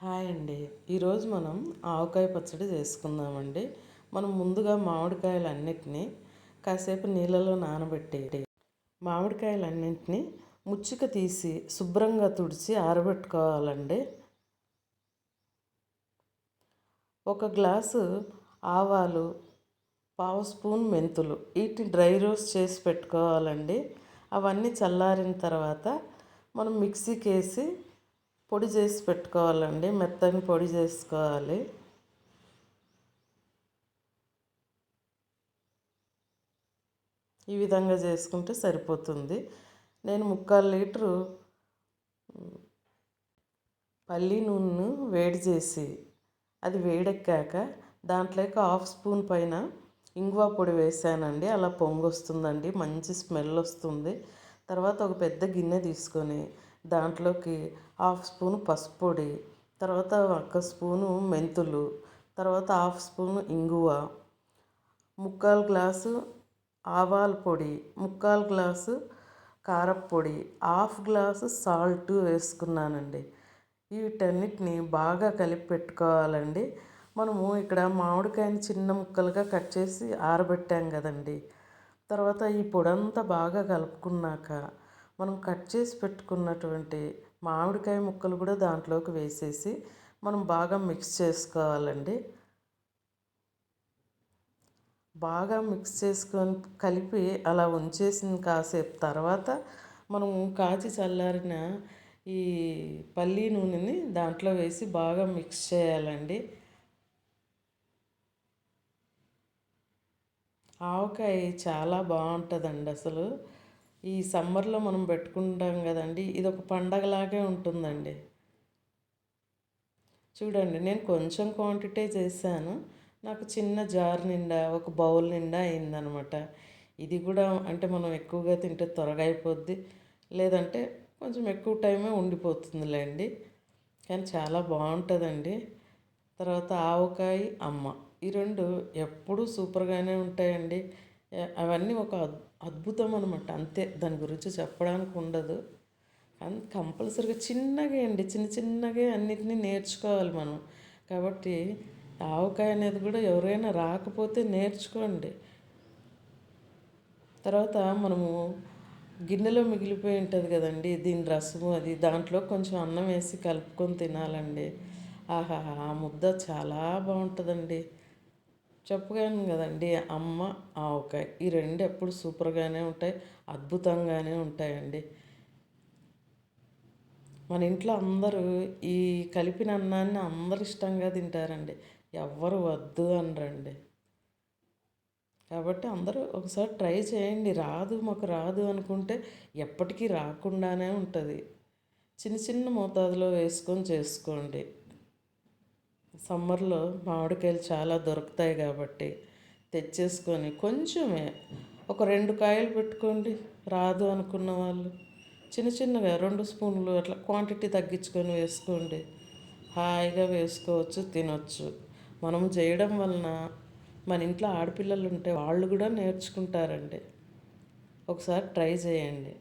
Hi అండి. ఈరోజు మనం ఆవకాయ పచ్చడి చేసుకుందామండి. మనం ముందుగా మామిడికాయలు అన్నిటినీ కాసేపు నీళ్ళలో నానబెట్టి మామిడికాయలన్నింటినీ ముచ్చిక తీసి శుభ్రంగా తుడిచి ఆరబెట్టుకోవాలండి. ఒక గ్లాసు ఆవాలు పావు స్పూన్ మెంతులు వీటిని డ్రై రోస్ట్ చేసి పెట్టుకోవాలండి. అవన్నీ చల్లారిన తర్వాత మనం మిక్సీకి వేసి పొడి చేసి పెట్టుకోవాలండి. మెత్తని పొడి చేసుకోవాలి. ఈ విధంగా చేసుకుంటే సరిపోతుంది. నేను ముక్కాలు లీటరు పల్లి నూనెను వేడి చేసి అది వేడెక్కాక దాంట్లోకి హాఫ్ స్పూన్ పైన ఇంగువ పొడి వేసానండి. అలా పొంగు వస్తుందండి మంచి స్మెల్ వస్తుంది. తర్వాత ఒక పెద్ద గిన్నె తీసుకొని దాంట్లోకి హాఫ్ స్పూన్ పసుపు పొడి తర్వాత ఒక స్పూను మెంతులు తర్వాత హాఫ్ స్పూన్ ఇంగువ ముక్కాలు గ్లాసు ఆవాల పొడి ముక్కాలు గ్లాసు కారపొడి హాఫ్ గ్లాసు సాల్ట్ వేసుకున్నానండి. వీటన్నిటిని బాగా కలిపి పెట్టుకోవాలండి. మనము ఇక్కడ మామిడికాయని చిన్న ముక్కలుగా కట్ చేసి ఆరబెట్టాం కదండి. తర్వాత ఈ పొడంతా బాగా కలుపుకున్నాక మనం కట్ చేసి పెట్టుకున్నటువంటి మామిడికాయ ముక్కలు కూడా దాంట్లోకి వేసేసి మనం బాగా మిక్స్ చేసుకోవాలండి. బాగా మిక్స్ చేసుకొని కలిపి అలా ఉంచేసిన కాసేపు తర్వాత మనం కాచి చల్లారిన ఈ పల్లి నూనెని దాంట్లో వేసి బాగా మిక్స్ చేయాలండి. ఆవకాయ చాలా బాగుంటుందండి అసలు. ఈ సమ్మర్లో మనం పెట్టుకుంటాం కదండి ఇది ఒక పండగలాగే ఉంటుందండి. చూడండి నేను కొంచెం క్వాంటిటీ చేశాను. నాకు చిన్న జార్ నిండా ఒక బౌల్ నిండా అయిందనమాట. ఇది కూడా అంటే మనం ఎక్కువగా తింటే త్వరగా అయిపోద్ది లేదంటే కొంచెం ఎక్కువ టైమే ఉండిపోతుందిలేండి. కానీ చాలా బాగుంటుందండి. తర్వాత ఆవకాయ అమ్మ. ఈ రెండు ఎప్పుడూ సూపర్గానే ఉంటాయండి. అవన్నీ ఒక అద్భుతం అనమాట అంతే దాని గురించి చెప్పడానికి ఉండదు. కానీ కంపల్సరిగా చిన్నగా అండి చిన్న చిన్నగా అన్నిటినీ నేర్చుకోవాలి మనం. కాబట్టి ఆవకాయ అనేది కూడా ఎవరైనా రాకపోతే నేర్చుకోండి. తర్వాత మనము గిన్నెలో మిగిలిపోయి ఉంటుంది కదండి దీని రసము అది దాంట్లో కొంచెం అన్నం వేసి కలుపుకొని తినాలండి. ఆహా ఆ ముద్ద చాలా బాగుంటుందండి. చెప్పగాను కదండి. అమ్మ ఆవకాయ ఈ రెండు ఎప్పుడు సూపర్గానే ఉంటాయి అద్భుతంగానే ఉంటాయండి. మన ఇంట్లో అందరూ ఈ కలిపిన అన్నాన్ని అందరు ఇష్టంగా తింటారండి. ఎవ్వరు వద్దు అనరండి. కాబట్టి అందరూ ఒకసారి ట్రై చేయండి. రాదు మాకు రాదు అనుకుంటే ఎప్పటికీ రాకుండానే ఉంటుంది. చిన్న చిన్న మోతాదులో వేసుకొని చేసుకోండి. సమ్మర్లో మామిడికాయలు చాలా దొరుకుతాయి కాబట్టి తెచ్చేసుకొని కొంచెమే ఒక రెండు కాయలు పెట్టుకోండి. రాదు అనుకున్న వాళ్ళు. చిన్న చిన్నగా రెండు స్పూన్లు అట్లా క్వాంటిటీ తగ్గించుకొని వేసుకోండి. హాయిగా వేసుకోవచ్చు తినొచ్చు. మనం చేయడం వలన మన ఇంట్లో ఆడపిల్లలు ఉంటే వాళ్ళు కూడా నేర్చుకుంటారండి. ఒకసారి ట్రై చేయండి.